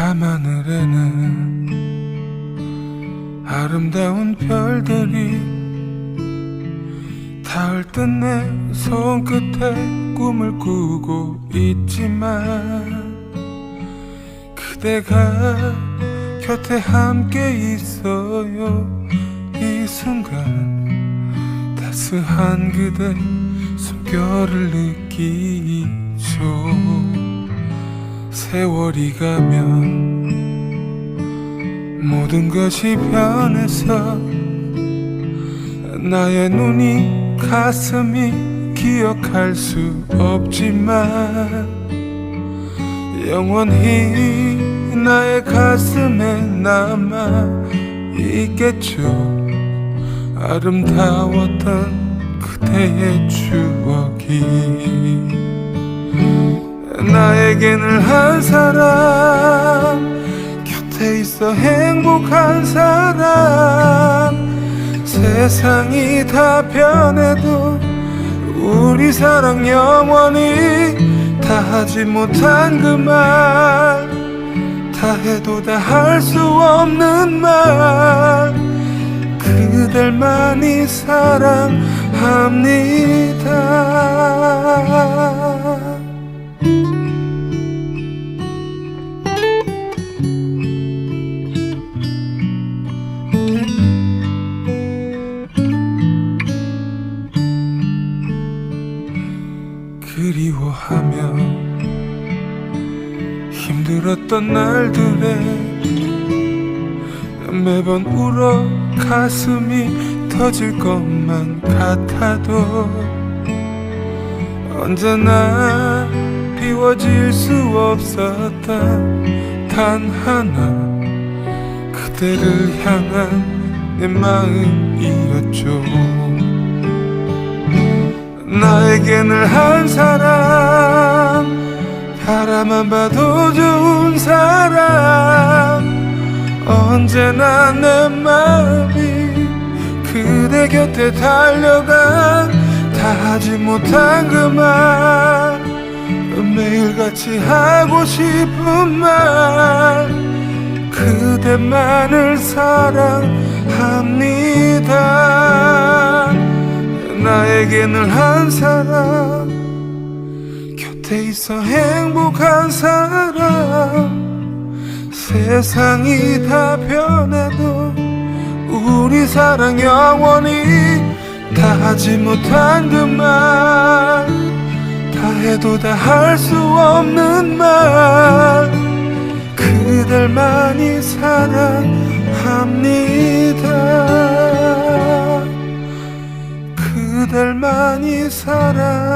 밤하늘에는 아름다운 별들이 닿을 듯 내 손끝에 꿈을 꾸고 있지만 그대가 곁에 함께 있어요. 이 순간 따스한 그대 숨결을 느끼죠. 세월이 가면 모든 것이 변해서 나의 눈이 가슴이 기억할 수 없지만 영원히 나의 가슴에 남아 있겠죠. 아름다웠던 그대의 추억이. 나에게는 한 사람 곁에 있어 행복한 사람. 세상이 다 변해도 우리 사랑 영원히 다 하지 못한 그말 다 해도 다 할 수 없는 말. 그댈만이 사랑합니다. 그리워하며 힘들었던 날들에 매번 울어 가슴이 터질 것만 같아도 언제나 비워질 수 없었던 단 하나 그대를 향한 내 마음이었죠. 나에게는 한 사람 바라만 봐도 좋은 사람. 언제나 내 마음이 그대 곁에 달려가 다 하지 못한 그 말. 매일같이 하고 싶은 말. 그대만을 사랑합니다. 나에게 는 한 사람 있어 행복한 사람 세상이 다 변해도 우리 사랑 영원히 다 하지 못한 그말 다 해도 다 할 수 없는 말 그댈만이 사랑합니다. 그댈만이 사랑